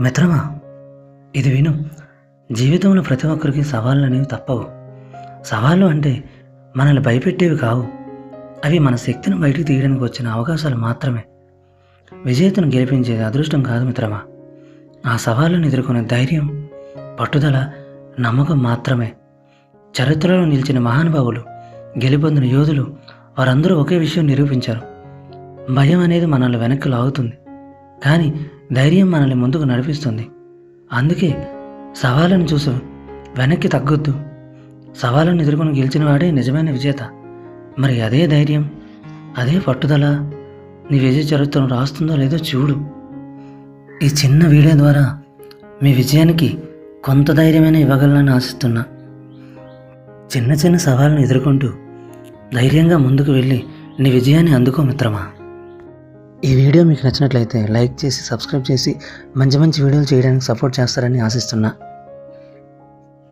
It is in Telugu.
మిత్రమా ఇది విను. జీవితంలో ప్రతి ఒక్కరికి సవాళ్ళు అనేవి తప్పవు. సవాళ్ళు అంటే మనల్ని భయపెట్టేవి కావు. అవి మన శక్తిని బయటికి తీయడానికి వచ్చిన అవకాశాలు మాత్రమే. విజేతను గెలిపించేది అదృష్టం కాదు మిత్రమా. ఆ సవాళ్ళను ఎదుర్కొనే ధైర్యం పట్టుదల నమ్మకం మాత్రమే. చరిత్రలో నిలిచిన మహానుభావులు గెలుపొందిన యోధులు వారందరూ ఒకే విషయం నిరూపించారు. భయం అనేది మనల్ని వెనక్కి లాగుతుంది. కానీ ధైర్యం మనల్ని ముందుకు నడిపిస్తుంది. అందుకే సవాళ్ళను చూసి వెనక్కి తగ్గొద్దు. సవాళ్ళను ఎదుర్కొని గెలిచిన వాడే నిజమైన విజేత. మరి అదే ధైర్యం అదే పట్టుదల నీ విజయ చరిత్రను రాస్తుందో లేదో చూడు. ఈ చిన్న వీడియో ద్వారా మీ విజయానికి కొంత ధైర్యమైన ఇవ్వగలనని ఆశిస్తున్నా. చిన్న చిన్న సవాళ్ళను ఎదుర్కొంటూ ధైర్యంగా ముందుకు వెళ్ళి నీ విజయాన్ని అందుకో మిత్రమా? ఈ వీడియో మీకు నచ్చినట్లయితే లైక్ చేసి సబ్స్క్రైబ్ చేసి మంచి మంచి వీడియోలు చేయడానికి సపోర్ట్ చేస్తారని ఆశిస్తున్నా.